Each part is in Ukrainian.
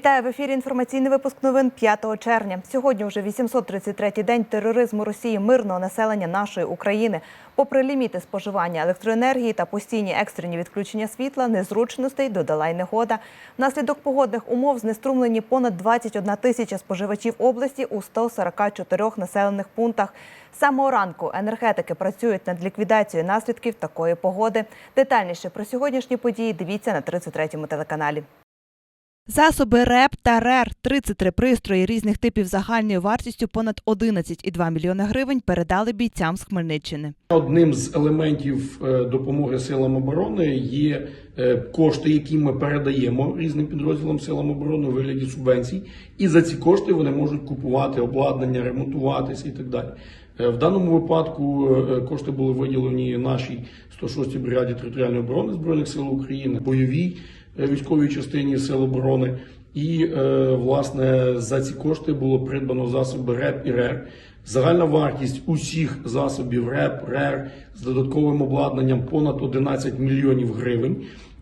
Вітаю в ефірі. Інформаційний випуск новин 5 червня. Сьогодні вже 833-й день тероризму Росії мирного населення нашої України. Попри ліміти споживання електроенергії та постійні екстрені відключення світла, незручностей додала й негода. Внаслідок погодних умов знеструмлені понад 21 тисяча споживачів області у 144 населених пунктах. З самого ранку енергетики працюють над ліквідацією наслідків такої погоди. Детальніше про сьогоднішні події дивіться на 33-му телеканалі. Засоби РЕП та РЕР 33 пристрої різних типів загальною вартістю понад 11,2 мільйона гривень передали бійцям з Хмельниччини. Одним з елементів е, допомоги силам оборони є е, кошти, які ми передаємо різним підрозділам силам оборони у вигляді субвенцій, і за ці кошти вони можуть купувати обладнання, ремонтуватися і так далі. Е, В даному випадку кошти були виділені нашій 106-й бригаді територіальної оборони збройних сил України, бойовій військовій частині сил оборони. І е, власне за ці кошти було придбано засоби РЕП і РЕР. Загальна вартість усіх засобів РЕП, РЕР з додатковим обладнанням понад 11 мільйонів гривень.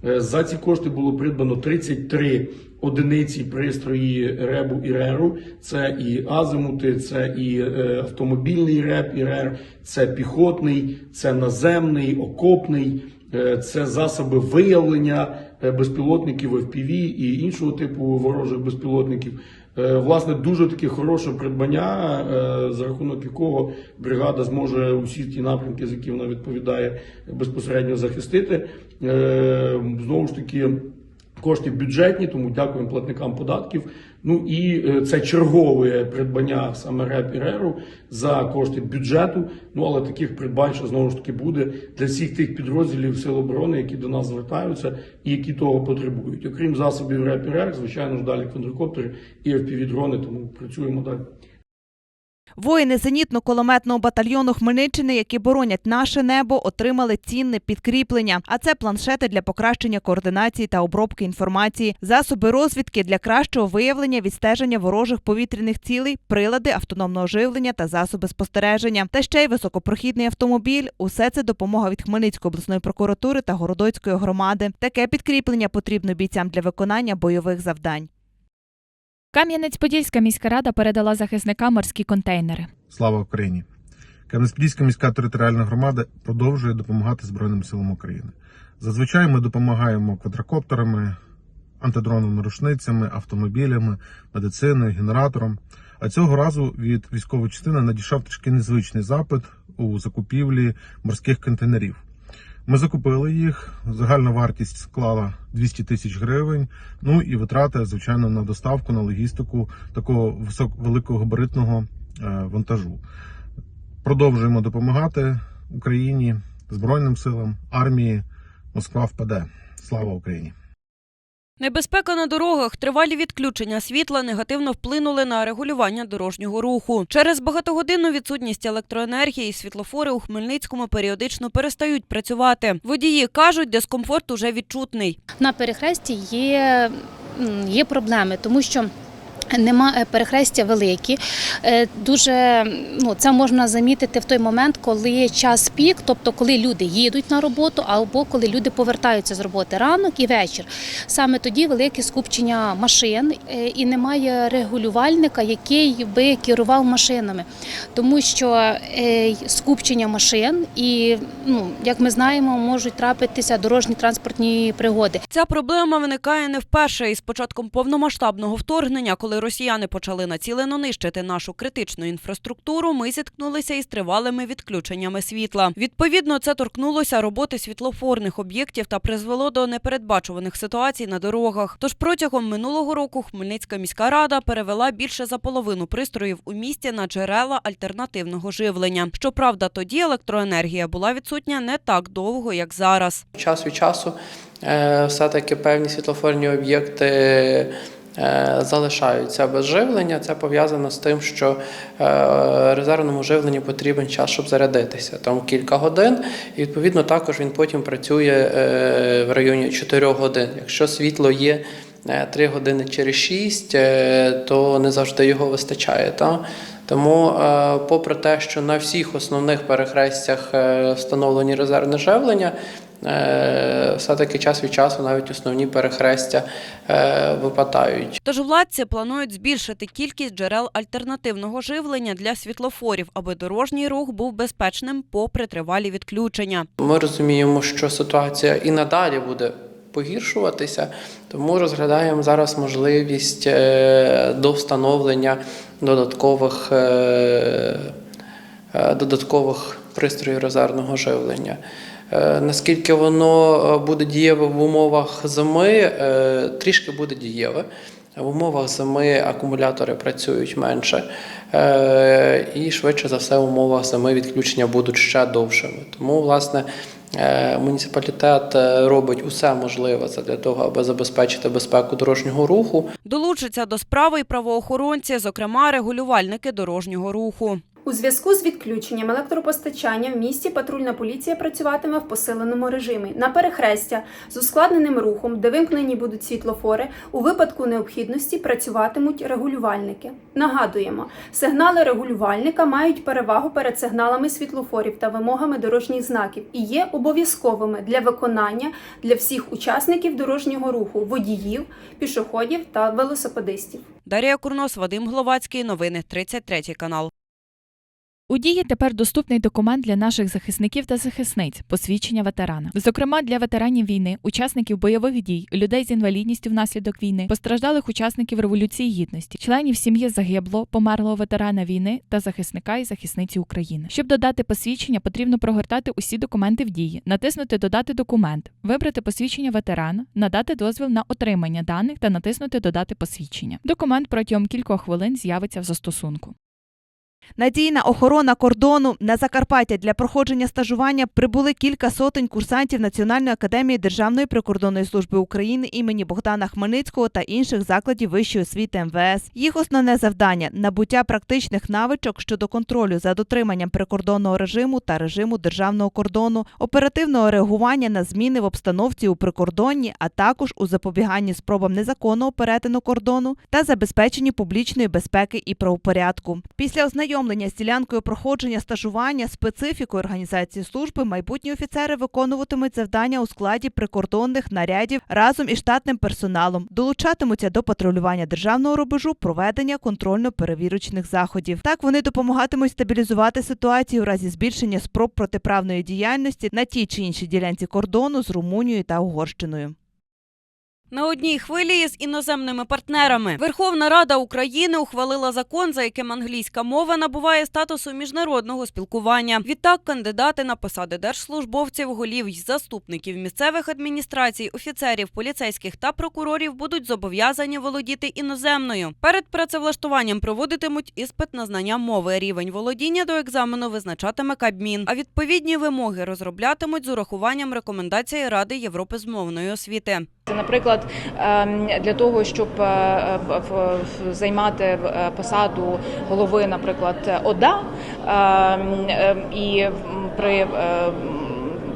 Е, За ці кошти було придбано 33 одиниці пристрої РЕБу і РЕРу. Це і азимути, це і е, автомобільний РЕП і РЕР, це піхотний, це наземний, окопний. Е, Це засоби виявлення е, безпілотників FPV і іншого типу ворожих безпілотників. Е, Власне, дуже таке хороше придбання, за рахунок якого бригада зможе усі ті напрямки, з які вона відповідає, безпосередньо захистити. Знову ж таки. Кошти бюджетні, тому дякуємо платникам податків. Ну і е, це чергове придбання саме РЕП і РЕРу за кошти бюджету. Ну але таких придбань ще знову ж таки буде для всіх тих підрозділів Сил оборони, які до нас звертаються і які того потребують. Окрім засобів РЕП і РЕР, звичайно ж далі квадрокоптери і FPV-дрони, тому працюємо далі. Воїни зенітно-кулеметного батальйону Хмельниччини, які боронять наше небо, отримали цінне підкріплення. А це планшети для покращення координації та обробки інформації, засоби розвідки для кращого виявлення відстеження ворожих повітряних цілей, прилади автономного живлення та засоби спостереження. Та ще й високопрохідний автомобіль. Усе це допомога від Хмельницької обласної прокуратури та Городоцької громади. Таке підкріплення потрібно бійцям для виконання бойових завдань. Кам'янець-Подільська міська рада передала захисникам морські контейнери. Слава Україні! Кам'янець-Подільська міська територіальна громада продовжує допомагати Збройним силам України. Зазвичай ми допомагаємо квадрокоптерами, антидроновими рушницями, автомобілями, медициною, генератором. А цього разу від військової частини надійшов трішки незвичний запит у закупівлі морських контейнерів. Ми закупили їх. Загальна вартість склала 200 тисяч гривень. Ну і витрати, звичайно, на доставку, на логістику такого висок великогабаритного е, вантажу. Продовжуємо допомагати Україні, Збройним силам, армії. Москва впаде. Слава Україні! Небезпека на дорогах, тривалі відключення світла негативно вплинули на регулювання дорожнього руху. Через багатогодинну відсутність електроенергії світлофори у Хмельницькому періодично перестають працювати. Водії кажуть, дискомфорт уже відчутний. На перехресті є, є проблеми, тому що. Нема е, перехрестя великі. Е, Дуже ну це можна замітити в той момент, коли час пік, тобто коли люди їдуть на роботу, або коли люди повертаються з роботи ранок і вечір. Саме тоді велике скупчення машин е, і немає регулювальника, який би керував машинами, тому що скупчення машин і ну як ми знаємо, можуть трапитися дорожні транспортні пригоди. Ця проблема виникає не вперше із початком повномасштабного вторгнення, росіяни почали націлено нищити нашу критичну інфраструктуру. Ми зіткнулися із тривалими відключеннями світла. Відповідно, це торкнулося роботи світлофорних об'єктів та призвело до непередбачуваних ситуацій на дорогах. Тож протягом минулого року Хмельницька міська рада перевела більше за половину пристроїв у місті на джерела альтернативного живлення. Щоправда, тоді електроенергія була відсутня не так довго, як зараз. Час від часу е, все-таки певні світлофорні об'єкти залишаються без живлення. Це пов'язано з тим, що е, резервному живленню потрібен час, щоб зарядитися. Там кілька годин, і відповідно також він потім працює е, в районі 4 годин. Якщо світло є. 3 години через 6, то не завжди його вистачає. Та? Тому, е, попри те, що на всіх основних перехрестях е, встановлені резервне живлення, е, все-таки час від часу навіть основні перехрестя е, випадають. Тож владці планують збільшити кількість джерел альтернативного живлення для світлофорів, аби дорожній рух був безпечним попри тривалі відключення. Ми розуміємо, що ситуація і надалі буде погіршуватися, тому розглядаємо зараз можливість е, до встановлення додаткових, е, е, додаткових пристроїв резервного живлення. Е, Наскільки воно е, буде дієве в умовах зими, е, трішки буде дієве. В умовах зими акумулятори працюють менше, і швидше за все, в умовах зими відключення будуть ще довшими. Тому, власне, муніципалітет робить усе можливе для того, аби забезпечити безпеку дорожнього руху. Долучаться до справи й правоохоронці, зокрема регулювальники дорожнього руху. У зв'язку з відключенням електропостачання в місті патрульна поліція працюватиме в посиленому режимі на перехрестя з ускладненим рухом, де вимкнені будуть світлофори. У випадку необхідності працюватимуть регулювальники. Нагадуємо, сигнали регулювальника мають перевагу перед сигналами світлофорів та вимогами дорожніх знаків і є обов'язковими для виконання для всіх учасників дорожнього руху водіїв, пішоходів та велосипедистів. Дар'я Курнос, Вадим Гловацький. Новини 33 канал. У дії тепер доступний документ для наших захисників та захисниць посвідчення ветерана. Зокрема, для ветеранів війни, учасників бойових дій, людей з інвалідністю внаслідок війни, постраждалих учасників революції гідності, членів сім'ї загиблого, померлого ветерана війни та захисника і захисниці України. Щоб додати посвідчення, потрібно прогортати усі документи в дії, натиснути Додати документ, вибрати посвідчення ветерана, надати дозвіл на отримання даних та натиснути Додати посвідчення. Документ протягом кількох хвилин з'явиться в застосунку. Надійна охорона кордону на Закарпаття для проходження стажування прибули кілька сотень курсантів Національної академії Державної прикордонної служби України імені Богдана Хмельницького та інших закладів вищої освіти МВС. Їх основне завдання набуття практичних навичок щодо контролю за дотриманням прикордонного режиму та режиму державного кордону, оперативного реагування на зміни в обстановці у прикордонні, а також у запобіганні спробам незаконного перетину кордону та забезпеченні публічної безпеки і правопорядку. Після ознайомлення з ділянкою проходження стажування, специфікою організації служби, майбутні офіцери виконуватимуть завдання у складі прикордонних нарядів разом із штатним персоналом, долучатимуться до патрулювання державного рубежу, проведення контрольно-перевірочних заходів. Так вони допомагатимуть стабілізувати ситуацію у разі збільшення спроб протиправної діяльності на тій чи іншій ділянці кордону з Румунією та Угорщиною. На одній хвилі з іноземними партнерами Верховна Рада України ухвалила закон, за яким англійська мова набуває статусу міжнародного спілкування. Відтак, кандидати на посади держслужбовців, голів й заступників місцевих адміністрацій, офіцерів, поліцейських та прокурорів будуть зобов'язані володіти іноземною. Перед працевлаштуванням проводитимуть іспит на знання мови. Рівень володіння до екзамену визначатиме Кабмін. А відповідні вимоги розроблятимуть з урахуванням рекомендацій Ради Європи з мовної освіти. Наприклад, ем, для того, щоб е, займати е, посаду голови, наприклад, ОДА, ем, ем, і при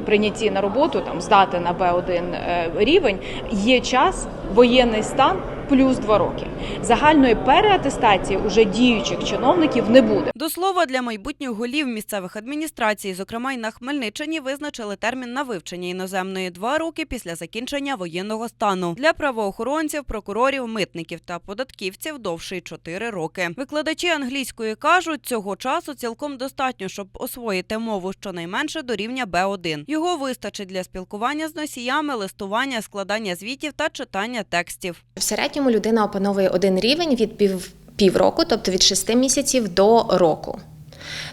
прийнятті на роботу там здати на Б1 е, рівень, є час воєнний стан плюс два роки. Загальної переатестації уже діючих чиновників не буде. До слова, для майбутніх голів місцевих адміністрацій, зокрема й на Хмельниччині, визначили термін на вивчення іноземної два роки після закінчення воєнного стану. Для правоохоронців, прокурорів, митників та податківців довший чотири роки. Викладачі англійської кажуть, цього часу цілком достатньо, щоб освоїти мову щонайменше до рівня Б1. Його вистачить для спілкування з носіями, листування, складання звітів та читання текстів. В середньому людина опановує один рівень від пів, півроку, тобто від 6 місяців до року.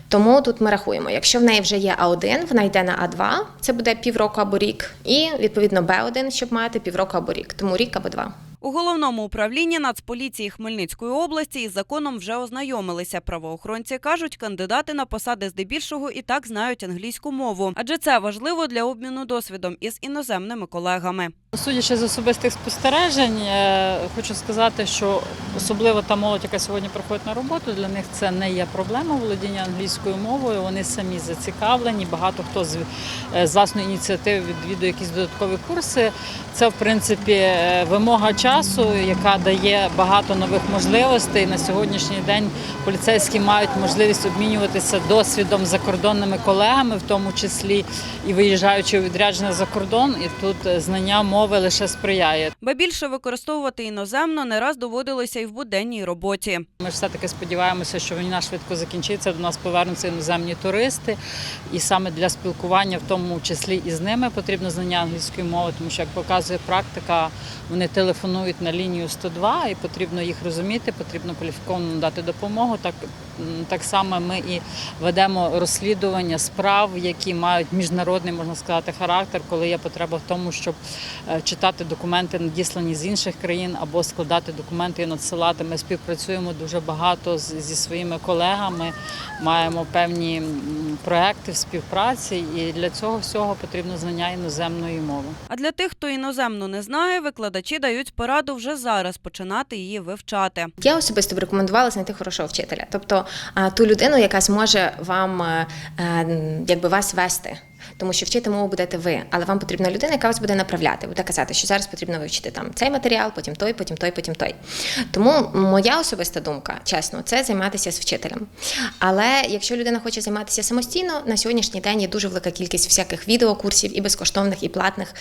Тому тут ми рахуємо, якщо в неї вже є А1, вона йде на А2, це буде півроку або рік, і відповідно Б1, щоб мати півроку або рік, тому рік або два. У головному управлінні Нацполіції Хмельницької області із законом вже ознайомилися. Правоохоронці кажуть, кандидати на посади здебільшого і так знають англійську мову, адже це важливо для обміну досвідом із іноземними колегами. Судячи з особистих спостережень, е, хочу сказати, що особливо та молодь, яка сьогодні приходить на роботу, для них це не є проблема володіння англійською мовою. Вони самі зацікавлені. Багато хто з, е, з власної ініціативи відвідує якісь додаткові курси. Це в принципі е, вимога часу, яка дає багато нових можливостей. На сьогоднішній день поліцейські мають можливість обмінюватися досвідом закордонними колегами, в тому числі і виїжджаючи у відрядження за кордон, і тут знання мови лише сприяє. Ба більше використовувати іноземно не раз доводилося і в буденній роботі. Ми ж все-таки сподіваємося, що війна швидко закінчиться. До нас повернуться іноземні туристи, і саме для спілкування, в тому числі і з ними, потрібно знання англійської мови, тому що як показує практика, вони телефонують на лінію 102 і потрібно їх розуміти, потрібно кваліфіковано дати допомогу. Так так само ми і ведемо розслідування справ, які мають міжнародний, можна сказати, характер, коли є потреба в тому, щоб е, читати документи, надіслані з інших країн, або складати документи і надсилати. Ми співпрацюємо дуже багато зі своїми колегами, маємо певні проекти в співпраці, і для цього всього потрібно знання іноземної мови. А для тих, хто іноземну не знає, викладачі дають пораду вже зараз починати її вивчати. Я особисто б рекомендувала знайти хорошого вчителя, тобто ту людину, яка зможе вам е, е, якби вас вести. Тому що вчити мову будете ви, але вам потрібна людина, яка вас буде направляти, буде казати, що зараз потрібно вивчити там цей матеріал, потім той, потім той, потім той. Тому моя особиста думка, чесно, це займатися з вчителем. Але якщо людина хоче займатися самостійно, на сьогоднішній день є дуже велика кількість всяких відеокурсів і безкоштовних, і платних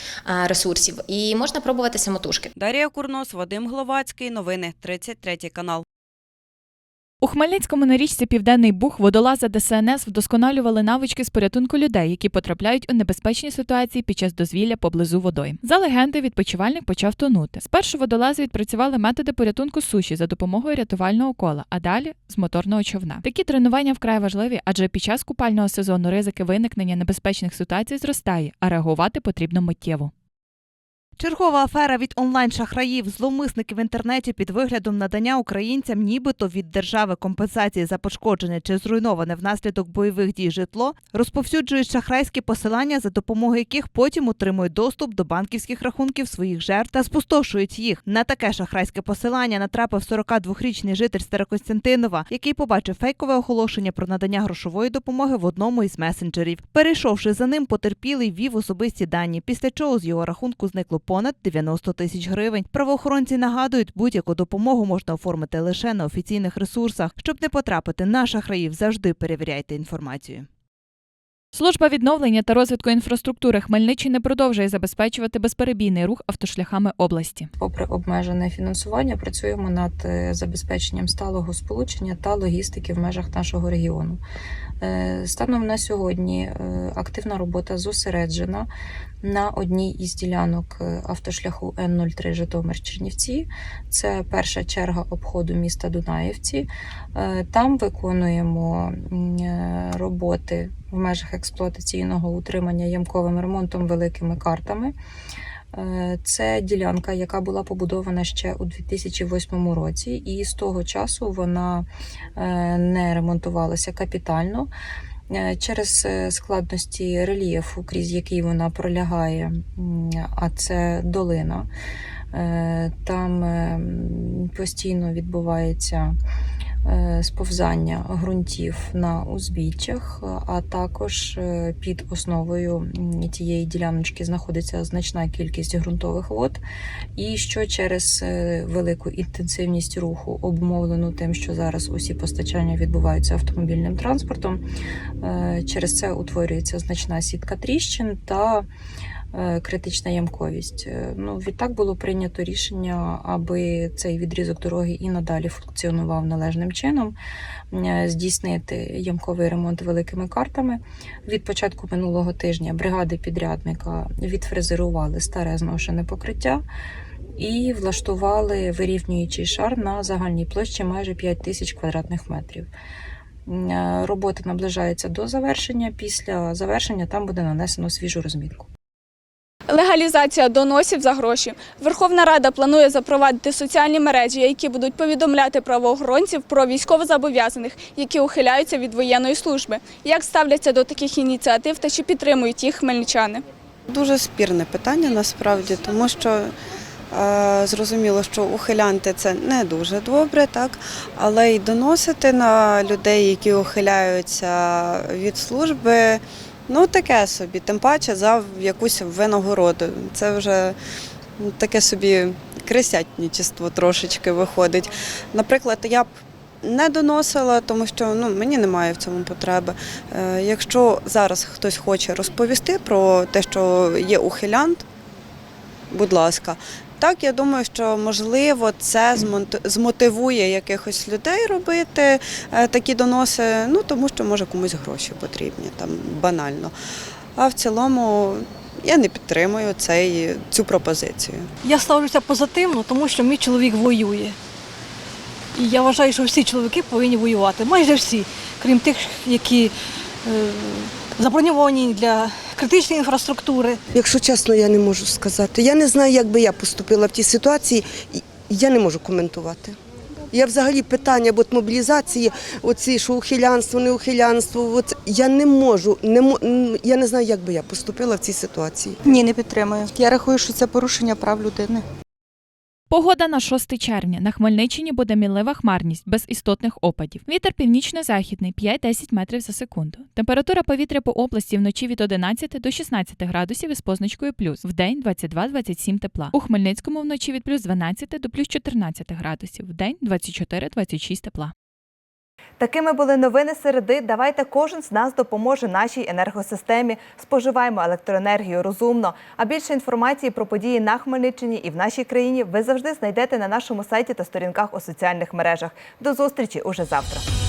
ресурсів. І можна пробувати самотужки. Дар'я Курнос, Вадим Гловацький. Новини 33 канал. У Хмельницькому на річці Південний Буг водолази ДСНС вдосконалювали навички з порятунку людей, які потрапляють у небезпечні ситуації під час дозвілля поблизу водойм. За легенди, відпочивальник почав тонути. Спершу водолази відпрацювали методи порятунку суші за допомогою рятувального кола, а далі з моторного човна. Такі тренування вкрай важливі, адже під час купального сезону ризики виникнення небезпечних ситуацій зростає, а реагувати потрібно миттєво. Чергова афера від онлайн-шахраїв. Зловмисники в інтернеті під виглядом надання українцям нібито від держави компенсації за пошкоджене чи зруйноване внаслідок бойових дій житло розповсюджують шахрайські посилання, за допомогою яких потім отримують доступ до банківських рахунків своїх жертв та спустошують їх. На таке шахрайське посилання натрапив 42-річний житель Старокостянтинова, який побачив фейкове оголошення про надання грошової допомоги в одному із месенджерів. Перейшовши за ним, потерпілий ввів особисті дані, після чого з його рахунку зникло понад 90 тисяч гривень. Правоохоронці нагадують, будь-яку допомогу можна оформити лише на офіційних ресурсах. Щоб не потрапити на шахраїв, завжди перевіряйте інформацію. Служба відновлення та розвитку інфраструктури Хмельниччини продовжує забезпечувати безперебійний рух автошляхами області. Попри обмежене фінансування, працюємо над е, забезпеченням сталого сполучення та логістики в межах нашого регіону. Е, Станом на сьогодні е, активна робота зосереджена на одній із ділянок автошляху Н-03 Житомир-Чернівці. Це перша черга обходу міста Дунаївці. Там виконуємо роботи в межах експлуатаційного утримання ямковим ремонтом великими картами. Е, Це ділянка, яка була побудована ще у 2008 році, і з того часу вона е, не ремонтувалася капітально. Е, Через складності рельєфу, крізь який вона пролягає, а це долина. Там постійно відбувається сповзання ґрунтів на узбіччях, а також е, під основою тієї діляночки знаходиться значна кількість ґрунтових вод, і що через е, велику інтенсивність руху, обумовлену тим, що зараз усі постачання відбуваються автомобільним транспортом, е, через це утворюється значна сітка тріщин та е, критична ямковість. Е, Ну, відтак було прийнято рішення, аби цей відрізок дороги і надалі функціонував належним чином, е, здійснити ямковий ремонт великими картами. Від початку минулого тижня бригади підрядника відфрезерували старе зношене покриття. І влаштували вирівнюючий шар на загальній площі майже 5 тисяч квадратних метрів. Е, Робота наближається до завершення. Після завершення там буде нанесено свіжу розмітку. Легалізація доносів за гроші. Верховна Рада планує запровадити соціальні мережі, які будуть повідомляти правоохоронців про військовозобов'язаних, які ухиляються від воєнної служби. Як ставляться до таких ініціатив та чи підтримують їх хмельничани? Дуже спірне питання насправді, тому що е, зрозуміло, що ухилянти це не дуже добре, так але й доносити на людей, які ухиляються від служби, ну таке собі, тим паче за якусь винагороду. Це вже ну, таке собі крисятничество трошечки виходить. Наприклад, я б не доносила, тому що ну, мені немає в цьому потреби. Е, Якщо зараз хтось хоче розповісти про те, що є ухилянт, будь ласка. Так, я думаю, що можливо це змотивує якихось людей робити е, такі доноси, ну тому що може комусь гроші потрібні, там банально. А в цілому я не підтримую цей, цю пропозицію. Я ставлюся позитивно, тому що мій чоловік воює. І я вважаю, що всі чоловіки повинні воювати. Майже всі, крім тих, які е, заброньовані для критичної інфраструктури. Якщо чесно, я не можу сказати. Я не знаю, як би я поступила в тій ситуації, я не можу коментувати. Я взагалі питання от мобілізації, оці, що ухилянство, не ухилянство, от, я не можу, не, я не знаю, як би я поступила в цій ситуації. Ні, не підтримую. Я рахую, що це порушення прав людини. Погода на 6 червня. На Хмельниччині буде мінлива хмарність без істотних опадів. Вітер північно-західний 5-10 метрів за секунду. Температура повітря по області вночі від 11 до 16 градусів із позначкою плюс. в день 22-27 тепла. У Хмельницькому вночі від плюс 12 до плюс 14 градусів. в день 24-26 тепла. Такими були новини середи. Давайте кожен з нас допоможе нашій енергосистемі. Споживаємо електроенергію розумно. А більше інформації про події на Хмельниччині і в нашій країні ви завжди знайдете на нашому сайті та сторінках у соціальних мережах. До зустрічі уже завтра.